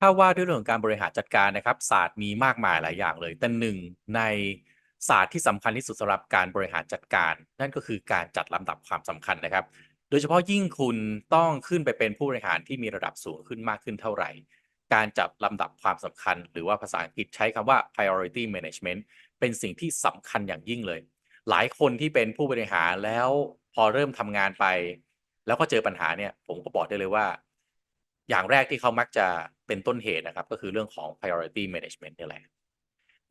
ถ้าว่าด้วยเรื่องของการบริหารจัดการนะครับ ศาสตร์มีมากมายหลายอย่างเลย แต่หนึ่งในศาสตร์ที่สำคัญที่สุดสำหรับการบริหารจัดการ นั่นก็คือการจัดลำดับความสำคัญนะครับ โดยเฉพาะยิ่งคุณต้องขึ้นไปเป็นผู้บริหารที่มีระดับสูงขึ้นมากขึ้นเท่าไหร่ การจัดลำดับความสำคัญ หรือว่าภาษาอังกฤษใช้คำว่า priority management เป็นสิ่งที่สำคัญอย่างยิ่งเลย หลายคนที่เป็นผู้บริหารแล้วพอเริ่มทำงานไป แล้วก็เจอปัญหาเนี่ยผมก็บอกได้เลยว่า อย่างแรกที่เขามักจะเป็นต้นเหตุนะครับ ก็คือเรื่องของ priority management นี่แหละ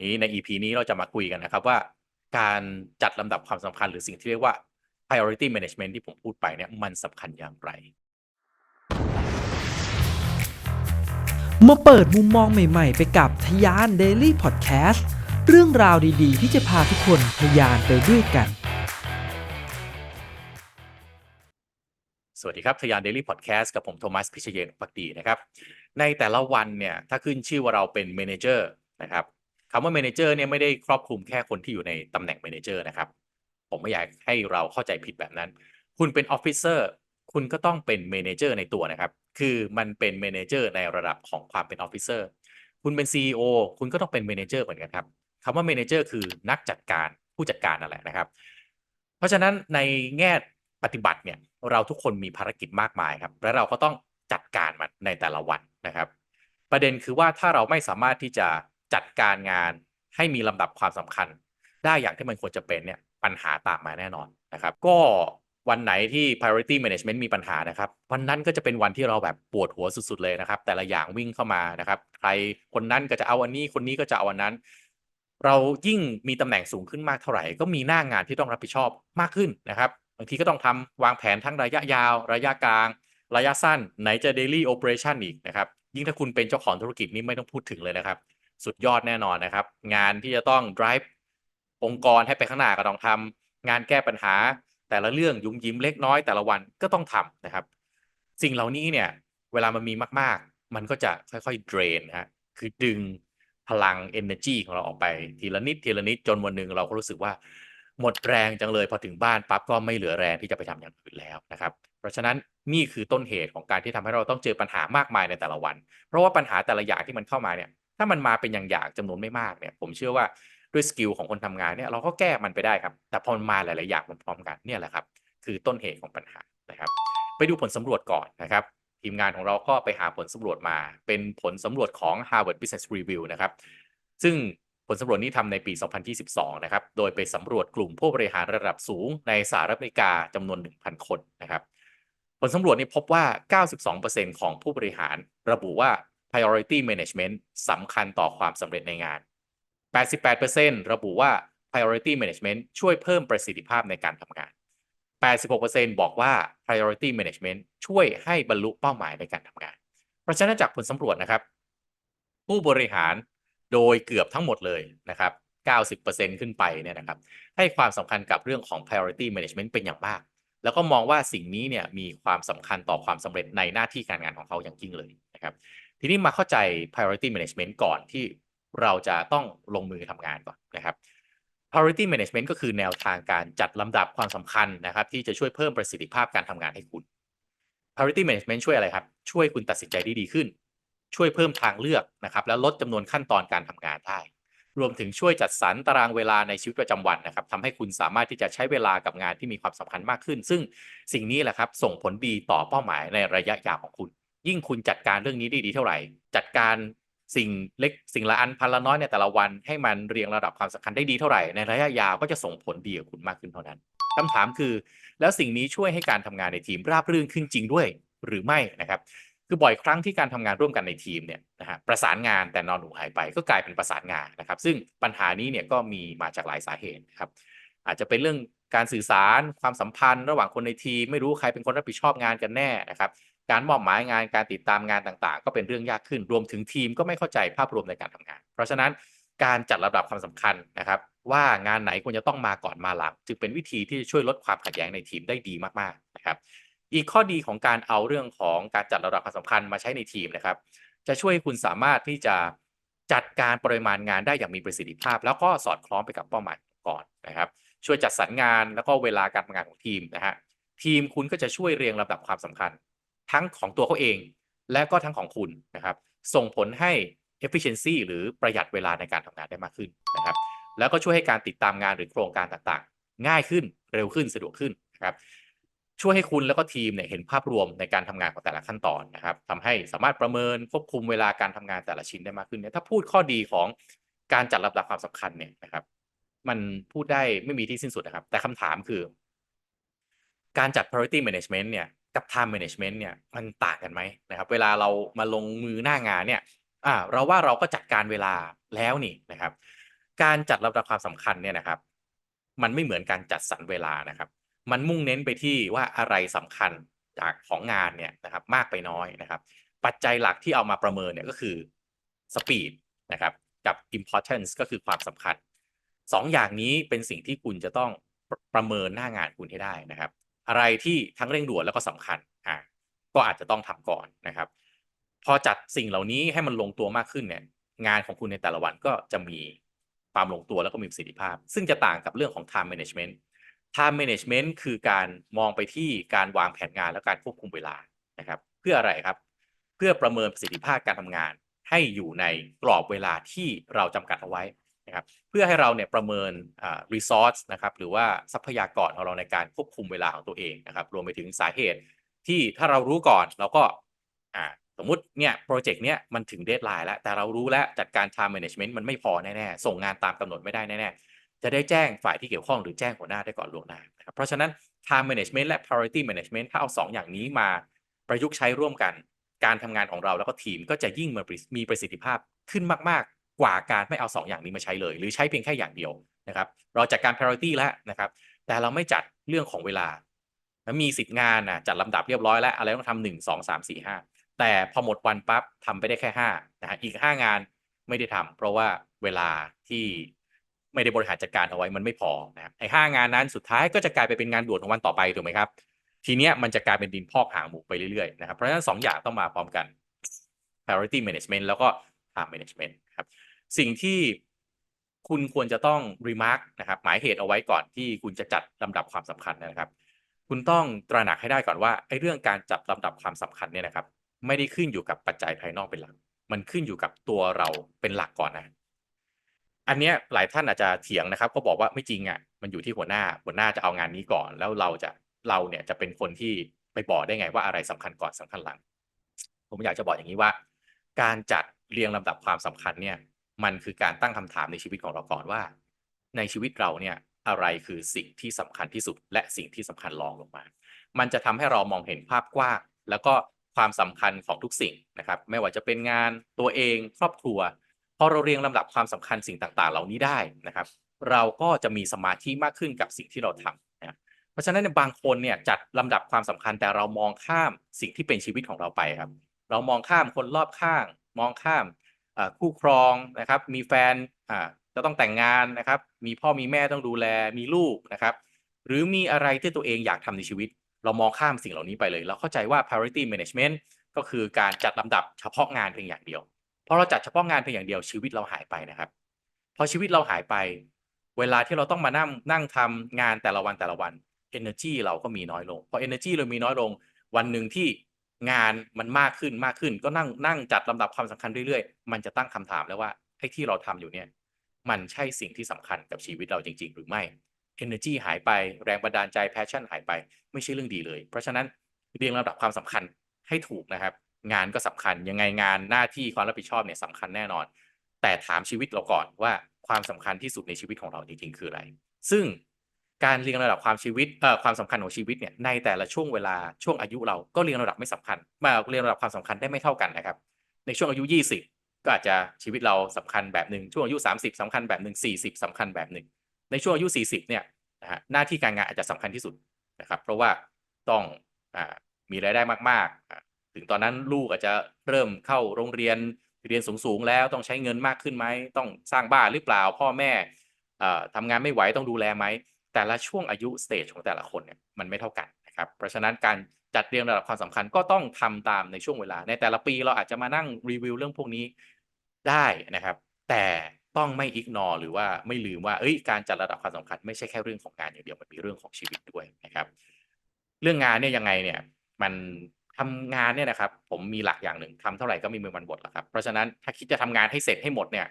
นี้ใน EP นี้เราจะมาคุยกันนะครับว่าการจัดลำดับความสำคัญหรือสิ่งที่เรียกว่า priority management ที่ผมพูดไปเนี่ยมันสำคัญอย่างไร มาเปิดมุมมองใหม่ ๆ ไปกับทยาน Daily Podcast เรื่องราวดีๆ ที่จะพาทุกคนทยานไปด้วยกัน สวัสดีครับทยาน Daily Podcast กับผมโทมัสพิชเยนพักดีนะครับ ในแต่ละวันเนี่ยถ้าขึ้นชื่อว่าเราเป็น Manager นะครับคำว่า Manager เนี่ยไม่ได้ครอบคลุมแค่คนที่อยู่ในตำแหน่ง Manager นะครับ ผมไม่อยากให้เราเข้าใจผิดแบบนั้น คุณเป็น Officer คุณก็ต้องเป็น Manager ในตัวนะครับ คือมันเป็น Manager ในระดับของความเป็น Officer คุณเป็น CEO คุณก็ต้องเป็น Manager เหมือนกันครับคำว่า Manager คือนักจัดการผู้จัดการนั่นแหละนะครับ เพราะฉะนั้นในแง่ปฏิบัติเนี่ยเราทุกคนมีภารกิจมากมายครับ และเราก็ต้องจัดการมันในแต่ละวันนะครับ ประเด็นคือว่าถ้าเราไม่สามารถที่จะจัดการงานให้มีลำดับความสำคัญ ได้อย่างที่มันควรจะเป็นเนี่ยปัญหาตามมาแน่นอนนะครับ ก็วันไหนที่ priority management มีปัญหานะครับ วันนั้นก็จะเป็นวันที่เราแบบปวดหัวสุด ๆ เลยนะครับ แต่ละอย่างวิ่งเข้ามานะครับ ใครคนนั้นก็จะเอาอันนี้คนนี้ก็จะเอาอันนั้น เรายิ่งมีตำแหน่งสูงขึ้นมากเท่าไหร่ ก็มีหน้างานที่ต้องรับผิดชอบมากขึ้นนะครับ บางทีก็ต้องทำวางแผนทั้งระยะยาว ระยะกลาง ระยะสั้น ไหนจะ daily operation อีกนะครับ ยิ่งถ้าคุณเป็นเจ้าของธุรกิจนี่ไม่ต้องพูดถึงเลยนะครับ สุดยอดแน่นอนนะครับ งานที่จะต้อง drive องค์กรให้ไปข้างหน้าก็ต้องทำงานแก้ปัญหา แต่ละเรื่องยุ่มยิ้มเล็กน้อยแต่ละวันก็ต้องทำนะครับ สิ่งเหล่านี้เนี่ยเวลามันมีมาก ๆ มันก็จะค่อยๆ drain ฮะคือดึงพลัง energy ของเราออกไปทีละนิดทีละนิดจนวันหนึ่งเราก็รู้สึกว่า หมดแรงจังเลยพอถึงบ้านปั๊บก็ไม่เหลือแรงที่จะไปทำอย่างอื่นแล้วนะครับ เพราะฉะนั้นนี่คือต้นเหตุของการที่ทำให้เราต้องเจอปัญหามากมายในแต่ละวัน เพราะว่าปัญหาแต่ละอย่างที่มันเข้ามาเนี่ย ถ้ามันมาเป็นอย่างๆจำนวนไม่มากเนี่ย ผมเชื่อว่าด้วยสกิลของคนทำงานเนี่ยเราก็แก้มันไปได้ครับ แต่พอมาหลายๆอย่างพร้อมๆกันเนี่ยแหละครับ คือต้นเหตุของปัญหานะครับ ไปดูผลสำรวจก่อนนะครับทีมงานของเราก็ไปหาผลสำรวจมา เป็นผลสำรวจของ Harvard Business Review นะครับ ซึ่ง ผลสำรวจนี้ทำในปี 2022 นะครับ โดยไปสำรวจกลุ่มผู้บริหารระดับสูงในสหรัฐอเมริกาจำนวน 1,000 คนนะครับ ผลสำรวจนี้พบว่า 92%ของผู้บริหารระบุว่า priority management สำคัญต่อความสำเร็จในงาน 88%ระบุว่า priority management ช่วยเพิ่มประสิทธิภาพในการทำงาน 86%บอกว่า priority management ช่วยให้บรรลุเป้าหมายในการทำงาน เพราะฉะนั้นจากผลสำรวจนะครับ ผู้บริหาร โดยเกือบทั้งหมดเลยนะครับ 90%ขึ้นไปเนี่ยนะครับ ให้ความสำคัญกับเรื่องของ priority management เป็นอย่างมาก แล้วก็มองว่าสิ่งนี้เนี่ยมีความสำคัญต่อความสำเร็จในหน้าที่การงานของเขาอย่างยิ่งเลยนะครับ ทีนี้มาเข้าใจ priority management ก่อนที่เราจะต้องลงมือทำงานก่อนนะครับ priority management ก็คือแนวทางการจัดลำดับความสำคัญนะครับ ที่จะช่วยเพิ่มประสิทธิภาพการทำงานให้คุณ priority management ช่วยอะไรครับ ช่วยคุณตัดสินใจได้ดีขึ้น ช่วยเพิ่มทางเลือกนะครับ แล้วลดจำนวนขั้นตอนการทำงานได้ รวมถึงช่วยจัดสรรตารางเวลาในชีวิตประจำวันนะครับทำให้คุณสามารถที่จะใช้เวลากับงานที่มีความสำคัญมากขึ้น ซึ่งสิ่งนี้แหละครับส่งผลดีต่อเป้าหมายในระยะยาวของคุณ ยิ่งคุณจัดการเรื่องนี้ได้ดีเท่าไหร่ จัดการสิ่งเล็กสิ่งละอันพันละน้อยในแต่ละวันให้มันเรียงระดับความสำคัญได้ดีเท่าไหร่ในระยะยาวก็จะส่งผลดีกับคุณมากขึ้นเท่านั้นคำถามคือ แล้วสิ่งนี้ช่วยให้การทำงานในทีมราบรื่นขึ้นจริงด้วยหรือไม่นะครับ คือบ่อยครั้งที่การทำงานร่วมกันในทีมเนี่ยนะฮะประสานงานแต่นอนหนูหายไปก็กลายเป็นประสานงานนะครับ ซึ่งปัญหานี้เนี่ยก็มีมาจากหลายสาเหตุครับ อาจจะเป็นเรื่องการสื่อสารความสัมพันธ์ ระหว่างคนในทีม ไม่รู้ใครเป็นคนรับผิดชอบงานกันแน่นะครับ การมอบหมายงานการติดตามงานต่างๆ ก็เป็นเรื่องยากขึ้นรวมถึงทีมก็ไม่เข้าใจภาพรวมในการทำงาน เพราะฉะนั้นการจัดลำดับความสำคัญนะครับ ว่างานไหนควรจะต้องมาก่อนมาหลัง จึงเป็นวิธีที่จะช่วยลดความขัดแย้งในทีมได้ดีมากๆนะครับ อีกข้อดีของการเอาเรื่องของการจัดระดับความสำคัญมาใช้ในทีมนะครับ จะช่วยคุณสามารถที่จะจัดการปริมาณงานได้อย่างมีประสิทธิภาพ แล้วก็สอดคล้องไปกับเป้าหมายก่อนนะครับ ช่วยจัดสรรงานแล้วก็เวลาการทำงานของทีมนะฮะทีมคุณก็จะช่วยเรียงลำดับความสำคัญ ทั้งของตัวเขาเอง และก็ทั้งของคุณนะครับ ส่งผลให้ efficiency หรือประหยัดเวลาในการทำงานได้มากขึ้นนะครับ แล้วก็ช่วยให้การติดตามงานหรือโครงการต่างๆ ง่ายขึ้นเร็วขึ้นสะดวกขึ้นนะครับ ช่วยให้คุณแล้วก็ทีมเนี่ยเห็นภาพรวมในการทำงานของแต่ละขั้นตอนนะครับทำให้สามารถประเมินควบคุมเวลาการทำงานแต่ละชิ้นได้มากขึ้นเนี่ยถ้าพูดข้อดีของการจัดลำดับความสำคัญเนี่ยนะครับ มันพูดได้ไม่มีที่สิ้นสุดนะครับ แต่คำถามคือ การจัด priority management เนี่ยกับ time management เนี่ยมันต่างกันไหมนะครับ เวลาเรามาลงมือหน้างานเนี่ยอ่าเราว่าเราก็จัดการเวลาแล้วนี่นะครับ การจัดลำดับความสำคัญเนี่ยนะครับ มันไม่เหมือนการจัดสรรเวลานะครับ มันมุ่งเน้นไปที่ว่าอะไรสำคัญจากของงานเนี่ยนะครับมากไปน้อยนะครับ ปัจจัยหลักที่เอามาประเมินเนี่ยก็คือ speed นะครับกับ importance ก็คือความสำคัญสองอย่างนี้เป็นสิ่งที่คุณจะต้องประประเมินหน้างานคุณให้ได้นะครับ อะไรที่ทั้งเร่งด่วนแล้วก็สำคัญอ่าก็อาจจะต้องทำก่อนนะครับ พอจัดสิ่งเหล่านี้ให้มันลงตัวมากขึ้นเนี่ยงานของคุณในแต่ละวันก็จะมีความลงตัวแล้วก็มีประสิทธิภาพ ซึ่งจะต่างกับเรื่องของ time management time management คือการมองไปที่การวางแผนงานและการควบคุมเวลานะครับ เพื่ออะไรครับ เพื่อประเมินประสิทธิภาพการทำงาน ให้อยู่ในกรอบเวลาที่เราจำกัดเอาไว้นะครับ เพื่อให้เราเนี่ยประเมินอ่า resource นะครับ หรือว่าทรัพยากรของเราในการควบคุมเวลาของตัวเองนะครับ รวมไปถึงสาเหตุที่ถ้าเรารู้ก่อนเราก็อ่าสมมติเนี่ยโปรเจกต์เนี้ยมันถึงเดทไลน์แล้ว แต่เรารู้แล้วจัดการ time management มันไม่พอแน่ ๆ ส่งงานตามกำหนดไม่ได้แน่ ๆ จะได้แจ้งฝ่ายที่เกี่ยวข้องหรือแจ้งหัวหน้าได้ก่อนล่วงหน้านะครับเพราะฉะนั้น time management และ priority management ถ้าเอาสองอย่างนี้มาประยุกต์ใช้ร่วมกัน การทำงานของเราแล้วก็ทีมก็จะยิ่งมีประสิทธิภาพขึ้นมาก ๆ กว่าการไม่เอาสองอย่างนี้มาใช้เลย หรือใช้เพียงแค่อย่างเดียวนะครับเราจัดการ priority แล้วนะครับแต่เราไม่จัดเรื่องของเวลาแล้วมีสิทธิ์งานนะจัดลำดับเรียบร้อยแล้วอะไรต้องทำหนึ่งสองสามสี่ห้าแต่พอหมดวันปั๊บทำไปได้แค่ห้านะฮะอีกห้างานไม่ได้ทำเพราะว่าเวลาที่ ไม่ได้บริหารจัดการเอาไว้มันไม่พอนะครับไอ้ห้างานนั้นสุดท้ายก็จะกลายไปเป็นงานด่วนของวันต่อไปถูกไหมครับ ทีเนี้ยมันจะกลายเป็นดินพอกหางหมูไปเรื่อยๆนะครับเพราะฉะนั้นสองอย่างต้องมาพร้อมกัน priority management แล้วก็ time management ครับสิ่งที่คุณควรจะต้อง remark นะครับหมายเหตุเอาไว้ก่อนที่คุณจะจัดลำดับความสำคัญนะครับ คุณต้องตระหนักให้ได้ก่อนว่าไอ้เรื่องการจัดลำดับความสำคัญเนี่ยนะครับ ไม่ได้ขึ้นอยู่กับปัจจัยภายนอกเป็นหลัก มันขึ้นอยู่กับตัวเราเป็นหลักก่อนนะ อันเนี้ยหลายท่านอาจจะเถียงนะครับ ก็บอกว่าไม่จริงอะมันอยู่ที่หัวหน้าหัวหน้าจะเอางานนี้ก่อน แล้วเราจะเราเนี่ยจะเป็นคนที่ไปบอกได้ไงว่าอะไรสำคัญก่อนสำคัญหลัง ผมอยากจะบอกอย่างนี้ว่า การจัดเรียงลำดับความสำคัญเนี่ย มันคือการตั้งคำถามในชีวิตของเราก่อนว่า ในชีวิตเราเนี่ยอะไรคือสิ่งที่สำคัญที่สุด และสิ่งที่สำคัญรองลงมา มันจะทำให้เรามองเห็นภาพกว้างแล้วก็ความสำคัญของทุกสิ่งนะครับ ไม่ว่าจะเป็นงานตัวเองครอบครัว พอเราเรียงลำดับความสำคัญสิ่งต่างๆ เหล่านี้ได้นะครับ เราก็จะมีสมาธิมากขึ้นกับสิ่งที่เราทำนะเพราะฉะนั้นบางคนเนี่ยจัดลำดับความสำคัญแต่เรามองข้ามสิ่งที่เป็นชีวิตของเราไปครับ เรามองข้ามคนรอบข้าง มองข้ามคู่ครองนะครับ มีแฟนจะต้องแต่งงานนะครับ มีพ่อมีแม่ต้องดูแลมีลูกนะครับ หรือมีอะไรที่ตัวเองอยากทำในชีวิต เรามองข้ามสิ่งเหล่านี้ไปเลย เราเข้าใจว่า priority management ก็คือการจัดลำดับเฉพาะงานเพียงอย่างเดียว พอเราจัดเฉพาะงานเพียงอย่างเดียวชีวิตเราหายไปนะครับพอชีวิตเราหายไป เวลาที่เราต้องมานั่งนั่งทำงานแต่ละวันแต่ละวัน energy เราก็มีน้อยลงพอ energy เรามีน้อยลง วันหนึ่งที่งานมันมากขึ้นมากขึ้น ก็นั่งนั่งจัดลำดับความสำคัญเรื่อยๆ มันจะตั้งคำถามแล้วว่าไอ้ที่เราทำอยู่เนี่ยมันใช่สิ่งที่สำคัญกับชีวิตเราจริง ๆ หรือไม่ energy หายไปแรงบันดาลใจ passion หายไป ไม่ใช่เรื่องดีเลย เพราะฉะนั้นเรียงลำดับความสำคัญให้ถูกนะครับ งานก็สำคัญยังไงงานหน้าที่ความรับผิดชอบเนี่ยสำคัญแน่นอน แต่ถามชีวิตเราก่อนว่าความสำคัญที่สุดในชีวิตของเราจริงๆคืออะไร ซึ่งการเรียงระดับความชีวิตเอ่อความสำคัญของชีวิตเนี่ยในแต่ละช่วงเวลาช่วงอายุเราก็เรียงระดับไม่สำคัญมาเรียงระดับความสำคัญได้ไม่เท่ากันนะครับ ในช่วงอายุ 20 ก็อาจจะชีวิตเราสำคัญแบบหนึ่งช่วงอายุ 30สำคัญแบบหนึ่ง40สำคัญแบบหนึ่งในช่วงอายุ 40 เนี่ยนะฮะหน้าที่การงานอาจจะสำคัญที่สุดนะครับ เพราะว่าต้องอ่ามีรายได้มากๆ ถึงตอนนั้นลูกอาจจะเริ่มเข้าโรงเรียนเรียนสูงๆแล้วต้องใช้เงินมากขึ้นไหมต้องสร้างบ้านหรือเปล่า พ่อแม่เอ่อทำงานไม่ไหวต้องดูแลไหมแต่ละช่วงอายุสเตจของแต่ละคนเนี่ยมันไม่เท่ากันนะครับเพราะฉะนั้นการจัดเรียงระดับความสำคัญก็ต้องทำตามในช่วงเวลา ในแต่ละปีเราอาจจะมานั่งรีวิวเรื่องพวกนี้ได้นะครับ แต่ต้องไม่อิกนอหรือว่าไม่ลืมว่าเอ้ยการจัดระดับความสำคัญไม่ใช่แค่เรื่องของงานอย่างเดียวมันมีเรื่องของชีวิตด้วยนะครับ เรื่องงานเนี่ยยังไงเนี่ยมัน ทำงานเนี่ยนะครับ ผมมีหลักอย่างหนึ่งทำเท่าไหร่ก็ไมมีวันหมดหรอกครับ เพราะฉะนั้นถ้าคิดจะทำงานให้เสร็จให้หมดเนี่ย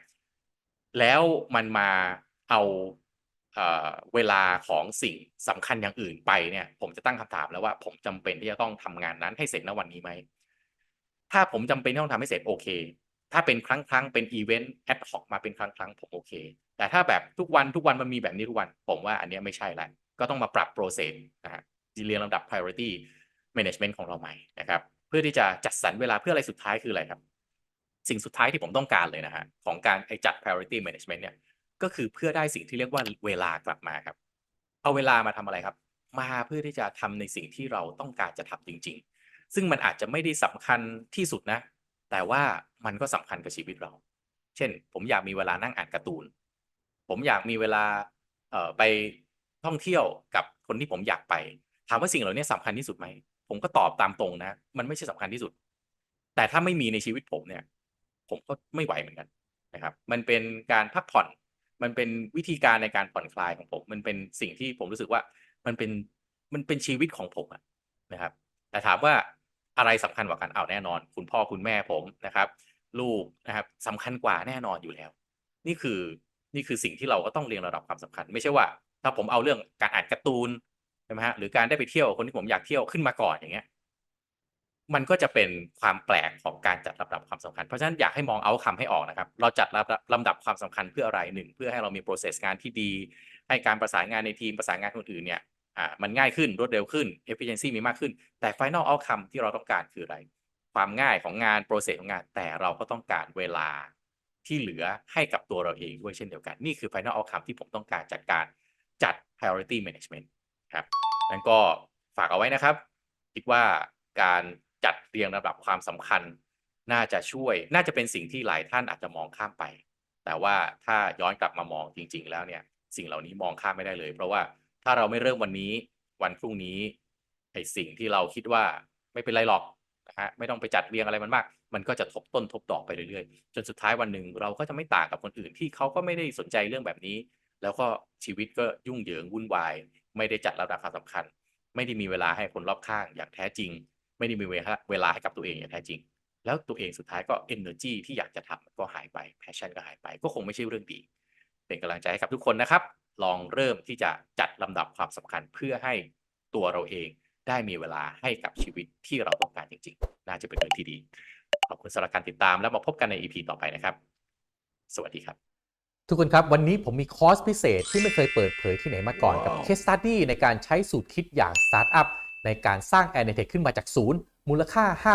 แล้วมันมาเอาเวลาของสิ่งสำคัญอย่างอื่นไปเนี่ย ผมจะตั้งคำถามแล้วว่า ผมจำเป็นที่จะต้องทำงานนั้นให้เสร็จณวันนี้ไหมถ้าผมจำเป็นที่ต้องทำให้เสร็จโอเค ถ้าเป็นครั้งครั้งเป็นอีเวนต์แอดฮอกมาเป็นครั้งครั้งผมโอเค แต่ถ้าแบบทุกวันทุกวันมันมีแบบนี้ทุกวัน ผมว่าอันนี้ไม่ใช่แล้วก็ต้องมาปรับโปรเซสนะฮะเรียงลำดับ priority management ของเราใหม่นะครับ เพื่อที่จะจัดสรรเวลาเพื่ออะไรสุดท้ายคืออะไรครับ สิ่งสุดท้ายที่ผมต้องการเลยนะฮะของการไอจัด priority management เนี่ยก็คือเพื่อได้สิ่งที่เรียกว่าเวลากลับมาครับเอาเวลามาทำอะไรครับ มาเพื่อที่จะทำในสิ่งที่เราต้องการจะทำจริง ๆ ซึ่งมันอาจจะไม่ได้สำคัญที่สุดนะ แต่ว่ามันก็สำคัญกับชีวิตเรา เช่น ผมอยากมีเวลานั่งอ่านการ์ตูน ผมอยากมีเวลาไปท่องเที่ยวกับคนที่ผมอยากไป ถามว่าสิ่งเหล่านี้สำคัญที่สุดไหม ผมก็ตอบตามตรงนะ มันไม่ใช่สำคัญที่สุด แต่ถ้าไม่มีในชีวิตผมเนี่ย ผมก็ไม่ไหวเหมือนกันนะครับ มันเป็นการพักผ่อน มันเป็นวิธีการในการผ่อนคลายของผม มันเป็นสิ่งที่ผมรู้สึกว่ามันเป็นมันเป็นชีวิตของผมะนะครับ แต่ถามว่าอะไรสำคัญกว่ากันเอาแน่นอน คุณพ่อคุณแม่ผมนะครับ ลูกนะครับสำคัญกว่าแน่นอนอยู่แล้ว นี่คือนี่คือสิ่งที่เราก็ต้องเรียงระดับความสำคัญ ไม่ใช่ว่า ถ้าผมเอาเรื่องการอ่านการ์ตูน ใช่ไหมฮะหรือการได้ไปเที่ยวคนที่ผมอยากเที่ยวขึ้นมาก่อนอย่างเงี้ยมันก็จะเป็นความแปลกของการจัดลำดับความสำคัญ เพราะฉะนั้นอยากให้มองเอาคำให้ออกนะครับ เราจัดลำดับลำดับความสำคัญเพื่ออะไรหนึ่งเพื่อให้เรามี process งานที่ดี ให้การประสานงานในทีมประสานงานคนอื่นเนี่ยอ่ามันง่ายขึ้นรวดเร็วขึ้น efficiency มีมากขึ้น แต่ final outcome ที่เราต้องการคืออะไร ความง่ายของงาน process ของงาน แต่เราก็ต้องการเวลาที่เหลือให้กับตัวเราเองด้วยเช่นเดียวกัน นี่คือ final outcome ที่ผมต้องการจัดการจัด priority management ครับนั้นก็ฝากเอาไว้นะครับ คิดว่าการจัดเรียงลำดับความสำคัญ น่าจะช่วย น่าจะเป็นสิ่งที่หลายท่านอาจจะมองข้ามไป แต่ว่าถ้าย้อนกลับมามองจริง ๆ แล้วเนี่ย สิ่งเหล่านี้มองข้ามไม่ได้เลย เพราะว่าถ้าเราไม่เริ่มวันนี้ วันพรุ่งนี้ไอ้สิ่งที่เราคิดว่าไม่เป็นไรหรอกนะฮะไม่ต้องไปจัดเรียงอะไรมันมาก มันก็จะทบต้นทบดอกไปเรื่อยๆ จนสุดท้ายวันหนึ่งเราก็จะไม่ต่างกับคนอื่นที่เขาก็ไม่ได้สนใจเรื่องแบบนี้ แล้วก็ชีวิตก็ยุ่งเหยิงวุ่นวาย ไม่ได้จัดลำดับความสำคัญ ไม่ได้มีเวลาให้คนรอบข้างอย่างแท้จริง ไม่ได้มีเวลาเวลาให้กับตัวเองอย่างแท้จริง แล้วตัวเองสุดท้ายก็ energy ที่อยากจะทำก็หายไป passion ก็หายไป ก็คงไม่ใช่เรื่องดี เป็นกำลังใจให้กับทุกคนนะครับ ลองเริ่มที่จะจัดลำดับความสำคัญเพื่อให้ตัวเราเองได้มีเวลาให้กับชีวิตที่เราต้องการจริง ๆ น่าจะเป็นเรื่องที่ดี ขอบคุณสำหรับการติดตามแล้วมาพบกันใน EP ต่อไปนะครับ สวัสดีครับ ทุกคนครับ วันนี้ผมมีคอร์สพิเศษที่ไม่เคยเปิดเผยที่ไหนมาก่อนกับว้าว Case Study ในการใช้สูตรคิดอย่างสตาร์ทอัพในการสร้าง a n a t e c h ขึ้นมาจากศูนย์ มูลค่า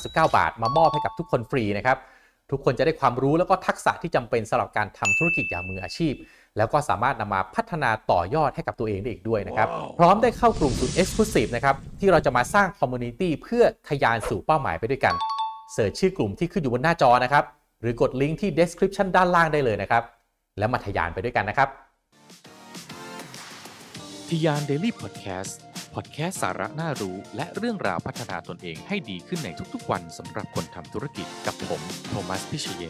5,999 บาท มามอบให้กับทุกคนฟรีนะครับ ทุกคนจะได้ความรู้แล้วก็ทักษะที่จำเป็นสำหรับการทำธุรกิจอย่างมืออาชีพ แล้วก็สามารถนำมาพัฒนาต่อยอดให้กับตัวเองได้อีกด้วยนะครับว้าวพร้อมได้เข้ากลุ่มสุด Exclusive นะครับที่เราจะมาสร้างคอมมูนิตี้เพื่อทะยานสู่เป้าหมายไปด้วยกันเสิร์ชชื่อกลุ่มที่ขึ้นอยู่บนหน้าจอนะครับ หรือกดลิงก์ที่ description ด้านล่างได้เลยนะครับ แล้วมาทยานไปด้วยกันนะครับ ทยาน Daily Podcast พอดแคสต์สาระน่ารู้และเรื่องราวพัฒนาตนเองให้ดีขึ้นในทุกๆวันสำหรับคนทำธุรกิจกับผม โทมัส พิเชย